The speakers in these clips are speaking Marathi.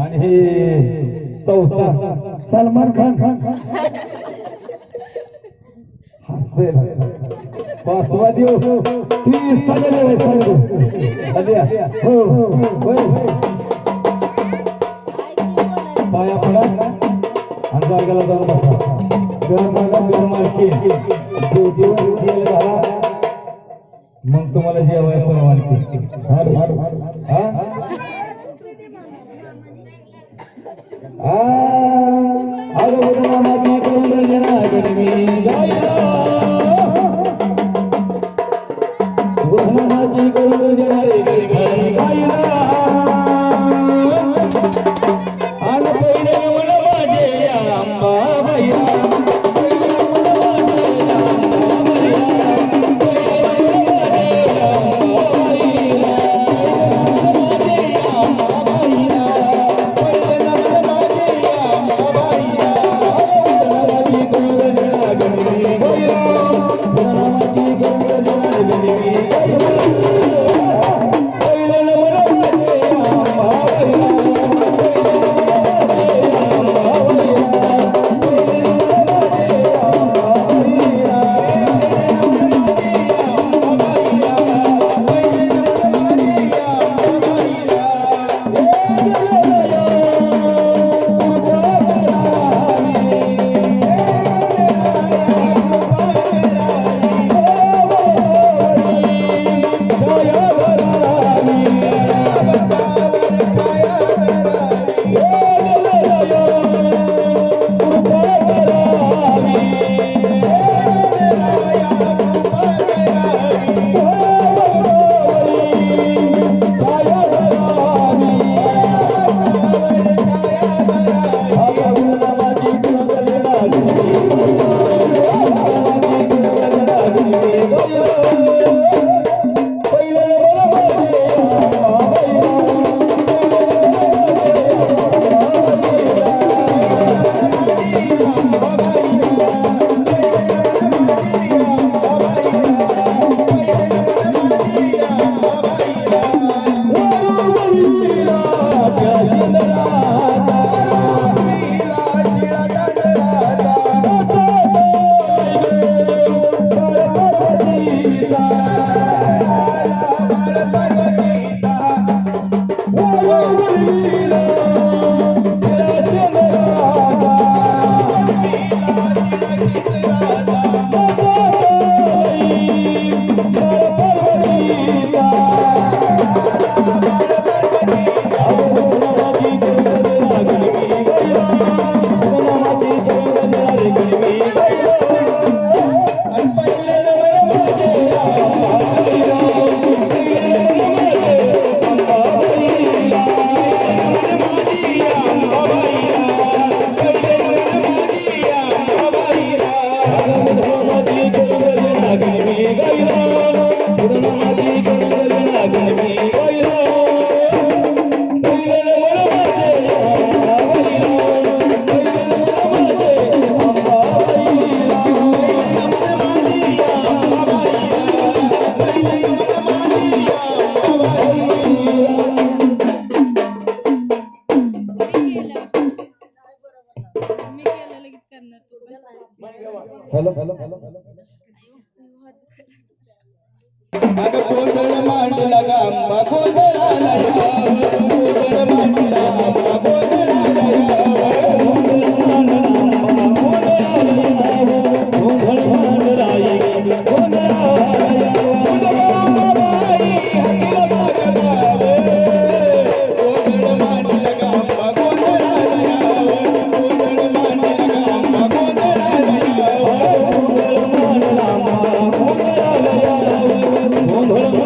आणि हे चौथा सलमान खान. खान ना. पाचवा देव ती हो हो पाया पडा. आणि जागेला जाऊन बसा. घर मला मग तुम्हाला जेवाय परवानगी हर हर हा? आ, अरे Thank you. Tu hello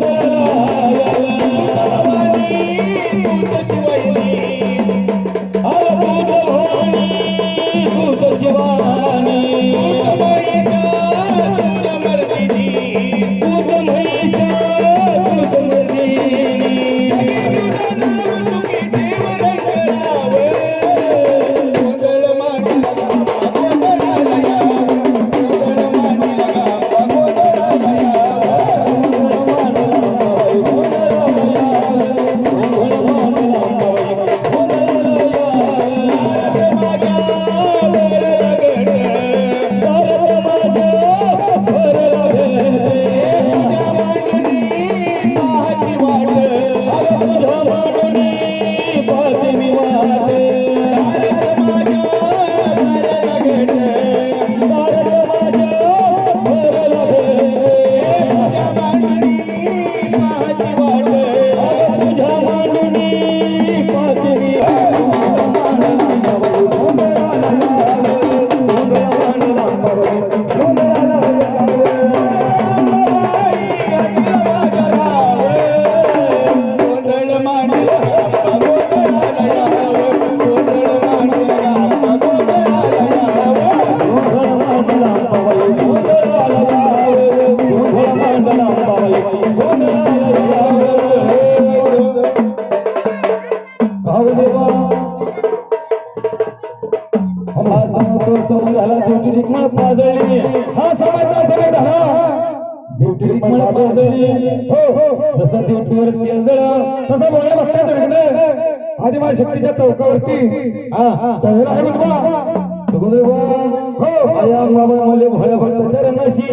dẫn duty हो हो जसं ड्युटीवर तेल जळलं तसं बोलायला बघताय तुम्ही आदिमा शक्तीच्या चौकावरती. हा हो आई अंबाबाई मले भोळ्या भक्ताच्या रंगाशी.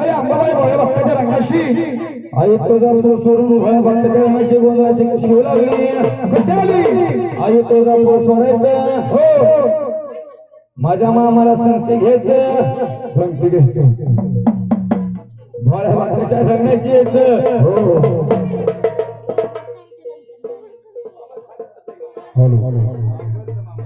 आई अंबाबाई भोळ्या भक्ताच्या रंगाशी. आई तुळजापूर सोडून भोळ्या भक्ताच्या रंगाशी गोंधळाची शिव लागली? कशी आली? आई तुळजापूर सोडायचं. हो. माझ्या मामाला संगती घ्यायचं. संगती घ्यायचं. भोळ्या भक्ताच्या रंगाशी यायचं हो. हॅलो.